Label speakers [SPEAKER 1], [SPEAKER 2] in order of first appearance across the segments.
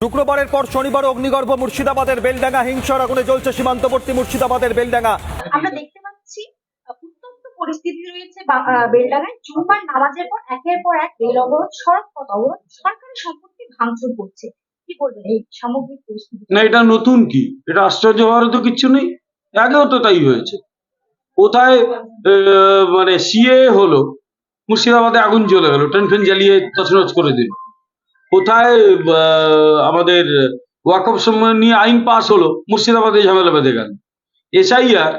[SPEAKER 1] শুক্রবারের পর শনিবার অগ্নিগর্ভ মুর্শিদাবাদের বেলডাঙ্গা হিংসার আগুনে জ্বলছে সীমান্তবর্তী মুর্শিদাবাদের বেলডাঙ্গা।
[SPEAKER 2] আমরা দেখতে পাচ্ছি উত্তপ্ত পরিস্থিতি রয়েছে বা- আহ, বেলডাঙায় জুম্মার নামাজের পর একের পর এক রেল অবরোধ সড়ক পথ অবরোধ সরকারি সম্পত্তি ভাঙচুর করছে। কি বলবেন এই সামগ্রিক পরিস্থিতি?
[SPEAKER 3] না এটা নতুন কি? এটা আশ্চর্য হওয়ার তো কিচ্ছু নেই। আগেও তো তাই হয়েছে। কোথায় আহ, মানে সিএ হলো মুর্শিদাবাদে আগুন জ্বলে গেল ট্রেন ফেন জ্বালিয়ে তছনছ করে দিল। কোথায় আমাদের ওয়াকফ সম্মেলন নিয়ে আইন পাস হলো, মুর্শিদাবাদে ঝামেলা বেঁধে গেল। এসআইআর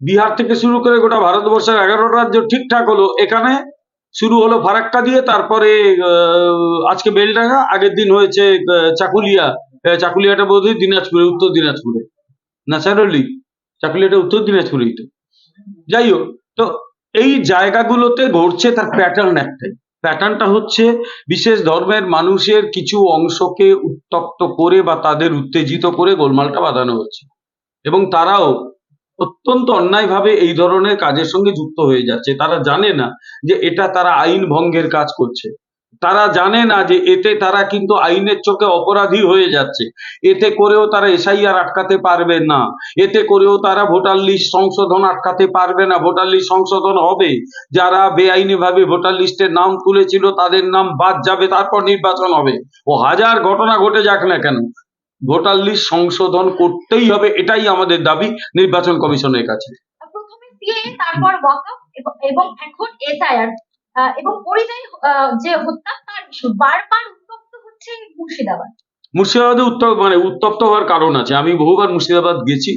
[SPEAKER 3] বিহার থেকে শুরু করে গোটা ভারতবর্ষের এগারো রাজ্য ঠিকঠাক হলো, এখানে শুরু হলো ফারাক্কা দিয়ে, তারপরে আজকে বেলডাঙ্গা, আগের দিন হয়েছে চাকুলিয়া চাকুলিয়াটা বোধ হয় দিনাজপুরে, উত্তর দিনাজপুরে। ন্যাচারালি, চাকুলিয়াটা উত্তর দিনাজপুরেই তো। যাই হোক, তো এই জায়গাগুলোতে ঘটছে তার প্যাটার্ন একটাই। প্যাটার্নটা হচ্ছে বিশেষ ধর্মের মানুষের কিছু অংশকে উত্তক্ত করে বা তাদের উত্তেজিত করে গোলমালটা বাঁধানো হচ্ছে এবং তারাও অত্যন্ত অন্যায়ভাবে এই ধরনের কাজের সঙ্গে যুক্ত হয়ে যাচ্ছে। তারা জানে না যে এটা তারা আইন ভঙ্গের কাজ করছে। তারা জানে না যে এতে তারা কিন্তু আইনের চোখে অপরাধী হয়ে যাচ্ছে। এতে করেও তারা এসআইআর আটকাতে পারবে না। এতে করেও তারা ভোটার লিস্ট সংশোধন আটকাতে পারবে না। ভোটার লিস্ট সংশোধন হবে। যারা বেআইনি ভাবে ভোটার লিস্টের নাম তুলেছিল তাদের নাম বাদ যাবে, তারপর নির্বাচন হবে। ও হাজার ঘটনা ঘটে যাক না কেন, ভোটার লিস্ট সংশোধন করতেই হবে, এটাই আমাদের দাবি নির্বাচন কমিশনের কাছে।
[SPEAKER 2] তারপর এবং এখন এসআইআর। এবং পরিযায়ী যে হত্যা, তার ইস্যু বারবার উত্তপ্ত হচ্ছে মুর্শিদাবাদ।
[SPEAKER 3] মুর্শিদাবাদে উত্তপ মানে উত্তপ্ত হওয়ার কারণ আছে। আমি বহুবার মুর্শিদাবাদ গেছি।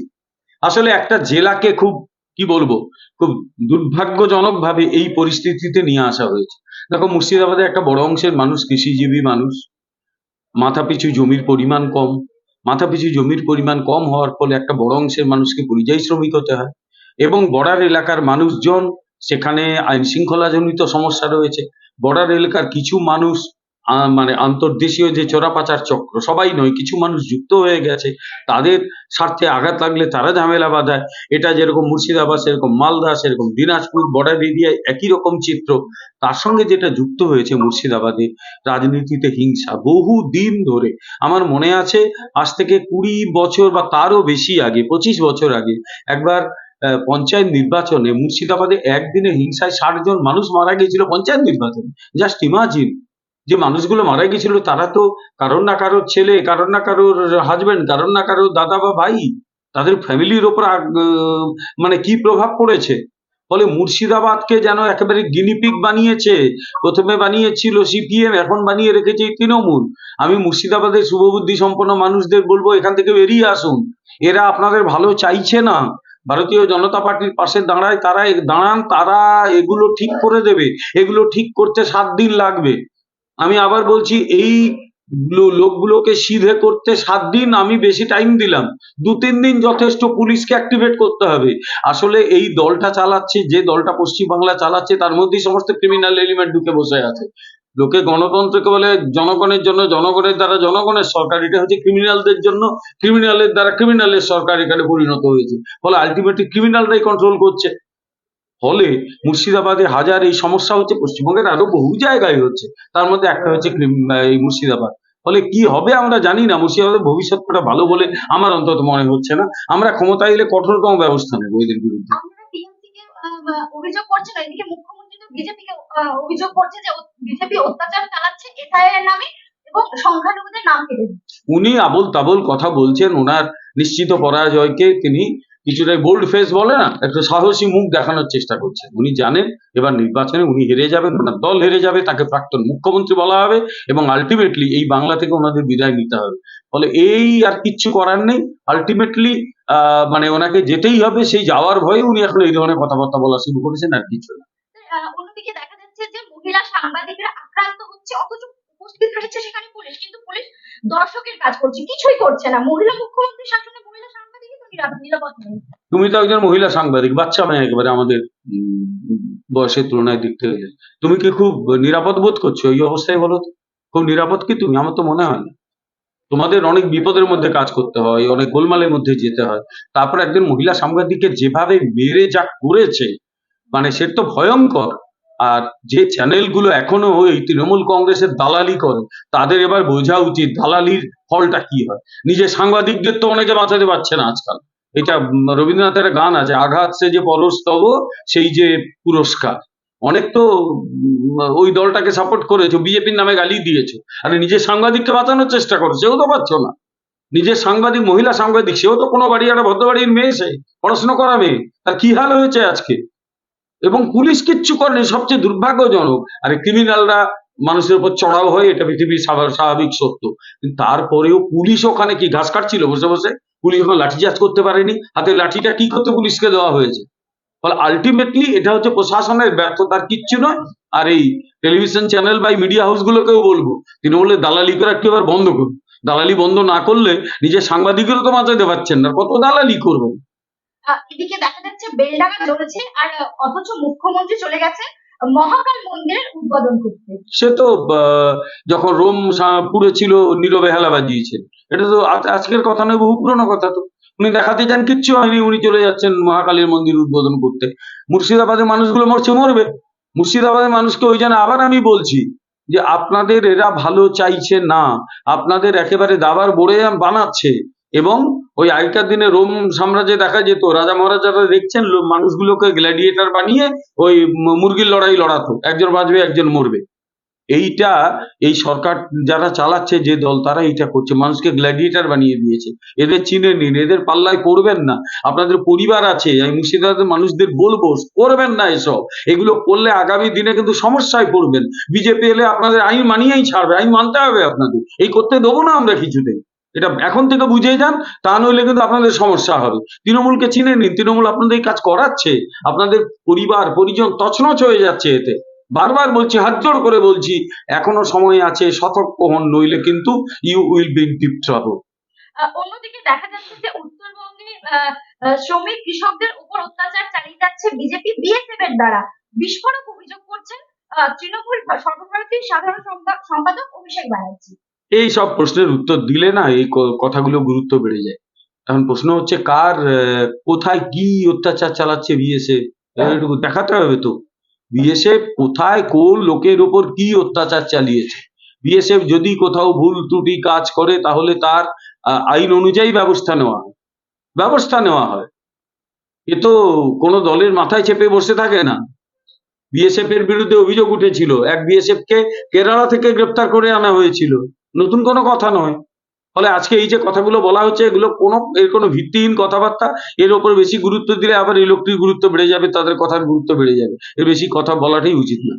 [SPEAKER 3] আসলে একটা জেলাকে খুব, কি বলব, খুব দুর্ভাগ্যজনক ভাবে এই পরিস্থিতিতে নিয়ে আসা হয়েছে। দেখো, মুর্শিদাবাদে একটা বড় অংশের মানুষ, কৃষিজীবী মানুষ। মাথাপিছু জমির পরিমাণ কম। মাথাপিছু জমির পরিমাণ কম হওয়ার ফলে একটা বড় অংশের মানুষকে পরিযায়ী শ্রমিক হতে হয়। এবং বর্ডার এলাকার মানুষজন সেখানে আইন শৃঙ্খলা জনিত সমস্যা রয়েছে। বর্ডার এলাকার কিছু মানুষ মানে আন্তর্দেশীয় যে চোরাপাচার চক্র, সবাই নয়, কিছু মানুষ যুক্ত হয়ে গেছে। তাদের স্বার্থে আঘাত লাগলে তারা ঝামেলা বাঁধায়। এটা যেরকম মুর্শিদাবাদ, সেরকম মালদা, সেরকম দিনাজপুর, বর্ডার এরিয়ায় একই রকম চিত্র। তার সঙ্গে যেটা যুক্ত হয়েছে মুর্শিদাবাদে, রাজনীতিতে হিংসা বহু দিন ধরে। আমার মনে আছে, আজ থেকে কুড়ি বছর বা তারও বেশি আগে, পঁচিশ বছর আগে, একবার পঞ্চায়েত নির্বাচনে মুর্শিদাবাদে একদিনে হিংসায় ষাট জন মানুষ মারা গিয়েছিল পঞ্চায়েত নির্বাচনে। জাস্ট ইমাজিন যে মানুষগুলো মারা গিয়েছিল, তারা তো কারোর না কারোর ছেলে, কারোর না কারোর হাজবেন্ড কারোর না কারোর দাদা বা ভাই, তাদের ফ্যামিলির ওপর মানে কি প্রভাব পড়েছে? ফলে মুর্শিদাবাদকে যেন একেবারে গিনিপিক বানিয়েছে, প্রথমে বানিয়েছিল সিপিএম এখন বানিয়ে রেখেছে তৃণমূল। আমি মুর্শিদাবাদের শুভবুদ্ধি সম্পন্ন মানুষদের বলব, এখান থেকে বেরিয়ে আসুন। এরা আপনাদের ভালো চাইছে না। ভারতীয় জনতা পার্টির পাশে দাঁড়ায় তারা দাঁড়ান, তারা এগুলো ঠিক করে দেবে, এগুলো ঠিক করতে সাত দিন লাগবে। আমি আবার বলছি, এই লোকগুলোকে সিধে করতে সাত দিন আমি বেশি টাইম দিলাম। দু, তিন দিন যথেষ্ট পুলিশকে অ্যাক্টিভেট করতে হবে। আসলে এই দলটা চালাচ্ছে, যে দলটা পশ্চিমবাংলা চালাচ্ছে, তার মধ্যেই সমস্ত ক্রিমিনাল এলিমেন্ট ঢুকে বসে আছে। লোকে গণতন্ত্রকে বলে জনগণের জন্য, জনগণের দ্বারা জনগণের সরকার, এটা হচ্ছে ক্রিমিনালদের জন্য ক্রিমিনালের দ্বারা ক্রিমিনালের সরকার এখানে পরিণত হয়েছে। ফলে আলটিমেটলি ক্রিমিনালরাই কন্ট্রোল করছে। ফলে মুর্শিদাবাদে হাজার, এই সমস্যা হচ্ছে, পশ্চিমবঙ্গের আরও বহু জায়গায় হচ্ছে। তার মধ্যে একটা হচ্ছে এই মুর্শিদাবাদ। ফলে কি হবে আমরা জানি না। মুর্শিদাবাদের ভবিষ্যৎটা ভালো বলে আমার অন্তত মনে হচ্ছে না। আমরা ক্ষমতায় এলে কঠোরতম ব্যবস্থা নেব এদের বিরুদ্ধে।
[SPEAKER 2] অভিযোগ করছেন এদিকে মুখ্যমন্ত্রী তো বিজেপি কে আহ, অভিযোগ করছে যে বিজেপি অত্যাচার চালাচ্ছে এসআইআর নামে
[SPEAKER 3] উনি আবল তাবল কথা বলছেন ওনার নিশ্চিত পরাজয়কে তিনি কিছুটা বোল্ড ফেস বলে না একটু সাহসী মুখ দেখানোর চেষ্টা করছেন। উনি জানেন এবার নির্বাচনে উনি হেরে যাবেন ওনার দল হেরে যাবে তাকে প্রাক্তন মুখ্যমন্ত্রী বলা হবে এবং আলটিমেটলি এই বাংলা থেকে ওনাদের বিদায় নিতে হবে। ফলে এই আর কিচ্ছু করার নেই আলটিমেটলি মানে ওনাকে যেতেই হবে সেই যাওয়ার ভয়ে উনি এখন এই ধরনের কথাবার্তা বলা শুরু করেছেন আর কিছু না।
[SPEAKER 2] অন্যদিকে দেখা যাচ্ছে যে মহিলা সাংবাদিকরা আক্রান্ত হচ্ছে, অথচ উপস্থিত রয়েছে সেখানে পুলিশ। কিন্তু পুলিশ দর্শকের কাজ করছে, কিছুই করছে না। মহিলা মুখ্যমন্ত্রী শাসনে মহিলা সাংবাদিকই তো নিরাপদ নেই
[SPEAKER 3] তুমি তো একজন মহিলা সাংবাদিক, বাচ্চা মেয়ে একেবারে আমাদের বয়সের তুলনায় দেখতে গেলে তুমি কি খুব নিরাপদ বোধ করছ? এই অবস্থায় বলো? খুব নিরাপদ কি তুমি? আমার তো মনে হয় না। তোমাদের অনেক বিপদের মধ্যে কাজ করতে হয়, অনেক গোলমালের মধ্যে যেতে হয়। তারপর একজন মহিলা সাংবাদিককে যেভাবে মেরে যা করেছে মানে সে তো ভয়ঙ্কর। আর যে চ্যানেলগুলো এখনও ওই তৃণমূল কংগ্রেসের দালালি করে, তাদের এবার বোঝা উচিত দালালির ফলটা কি হয়। নিজের সাংবাদিকদের তো অনেকে বাঁচাতে পারছে না আজকাল। এটা রবীন্দ্রনাথের গান আছে, আঘাত সে যে পরস্তব সেই যে পুরস্কার। অনেক তো ওই দলটাকে সাপোর্ট করেছ, বিজেপির নামে গালি দিয়েছ। আর নিজের সাংবাদিককে বাঁচানোর চেষ্টা করো, সেও তো পারছ না। নিজের সাংবাদিক, মহিলা সাংবাদিক, সেও তো কোনো বাড়ি, একটা ভদ্রবাড়ির মেয়ে সে, পড়াশোনা করা মেয়ে। তার কি হাল হয়েছে আজকে? এবং পুলিশ কিচ্ছু করেনি, সবচেয়ে দুর্ভাগ্যজনক। আর ক্রিমিনালরা মানুষের উপর চড়াও হয় এটা পৃথিবীর স্বাভাবিক সত্য। তারপরেও পুলিশ ওখানে কি ঘাস কাটছিল বসে বসে? পুলিশ ওখানে লাঠিচার্জ করতে পারেনি। হাতে লাঠিটা কি করতে পুলিশকে দেওয়া হয়েছে? ফলে আলটিমেটলি এটা হচ্ছে প্রশাসনের ব্যর্থতার কিচ্ছু নয়। আর এই টেলিভিশন চ্যানেল বা মিডিয়া হাউসগুলোকেও বলব তৃণমূলের দালালি করা একটু এবার বন্ধ করুন। দালালি বন্ধ না করলে নিজের সাংবাদিকেরও তো বাঁচাতে পারছেন না। কত দালালি করবেন?
[SPEAKER 2] এদিকে দেখা যাচ্ছে বেলডাঙা জ্বলেছে আর অথচ মুখ্যমন্ত্রী চলে গেছে মহাকাল মন্দিরের উদ্বোধন করতে।
[SPEAKER 3] সে তো যখন রোম সা- পুড়েছিল নীরবে হেলা বাজিয়েছেন। এটা তো আজকের কথা নয়, বহু পুরনো কথা তো। উনি দেখাতে চান, কিচ্ছু হয়নি, উনি চলে যাচ্ছেন মহাকালীর মন্দির উদ্বোধন করতে। মুর্শিদাবাদের মানুষগুলো মরছে, মরবে। মুর্শিদাবাদের মানুষকে ওই জন্য আবার আমি বলছি যে, আপনাদের এরা ভালো চাইছে না। আপনাদের একেবারে দাবার বড়ে বানাচ্ছে এবং ওই আগেকার দিনে রোম সাম্রাজ্যে দেখা যেত। রাজা মহারাজারা দেখছেন মানুষগুলোকে গ্ল্যাডিয়েটর বানিয়ে ওই মুরগির লড়াই লড়াতো। একজন বাঁচবে, একজন মরবে। এইটা, এই সরকার যারা চালাচ্ছে যে দল, তারা এইটা করছে। মানুষকে গ্ল্যাডিয়েটর বানিয়ে দিয়েছে। এদের চিনে নিন, এদের পাল্লায় পড়বেন না। আপনাদের পরিবার আছে, আমি মুর্শিদাবাদের মানুষদের বলব, করবেন না এসব। এগুলো করলে আগামী দিনে কিন্তু সমস্যায় পড়বেন। বিজেপি এলে আপনাদের আইন মানিয়েই ছাড়বে, আইন মানতে হবে আপনাদের। এই করতে দেবো না আমরা কিছুতেই এটা এখন থেকে বুঝে যান, তা নইলে কিন্তু আপনাদের সমস্যা হবে। তৃণমূলকে চিনে নিন, তৃণমূল আপনাদের কাজ করাচ্ছে, আপনাদের পরিবার, পরিজন তছনছ হয়ে যাচ্ছে এতে। বারবার বলছি, হাত জোড় করে বলছি, এখনও সময় আছে, সতর্ক হন, নইলে কিন্তু you will be deep trouble
[SPEAKER 2] অন্যদিকে দেখা যাচ্ছে যে উত্তরবঙ্গে শ্রমিক কৃষকদের উপর অত্যাচার চালিয়ে যাচ্ছে বিজেপি, বিএসএফ এর দ্বারা। বিস্ফোরক অভিযোগ করছেন তৃণমূল সর্বভারতীয় সাধারণ সম্পাদক অভিষেক ব্যানার্জি।
[SPEAKER 3] এই সব প্রশ্নের উত্তর দিলে না এই কথাগুলো গুরুত্ব বেড়ে যায়। এখন প্রশ্ন হচ্ছে, কার কোথায় কি অত্যাচার চালাচ্ছে বিএসএফ? দেখাতে হবে তো। বিএসএফ কোথায় কোন লোকের ওপর কি অত্যাচার চালিয়েছে? বিএসএফ যদি কোথাও ভুল ত্রুটি কাজ করে, তাহলে তার আইন অনুযায়ী ব্যবস্থা নেওয়া হয়। ব্যবস্থা নেওয়া হয়। এ তো কোনো দলের মাথায় চেপে বসে থাকে না। বিএসএফ এর বিরুদ্ধে অভিযোগ উঠেছিল। এক বিএসএফ কে কেরালা থেকে গ্রেপ্তার করে আনা হয়েছিল। নতুন কোনো কথা নয়। ফলে আজকে এই যে কথাগুলো বলা হচ্ছে, এগুলো কোনো, এর কোনো ভিত্তিহীন কথাবার্তা, এর ওপর বেশি গুরুত্ব দিলে আবার এই লোকটির গুরুত্ব বেড়ে যাবে, তাদের কথার গুরুত্ব বেড়ে যাবে। এর বেশি কথা বলাটাই উচিত না।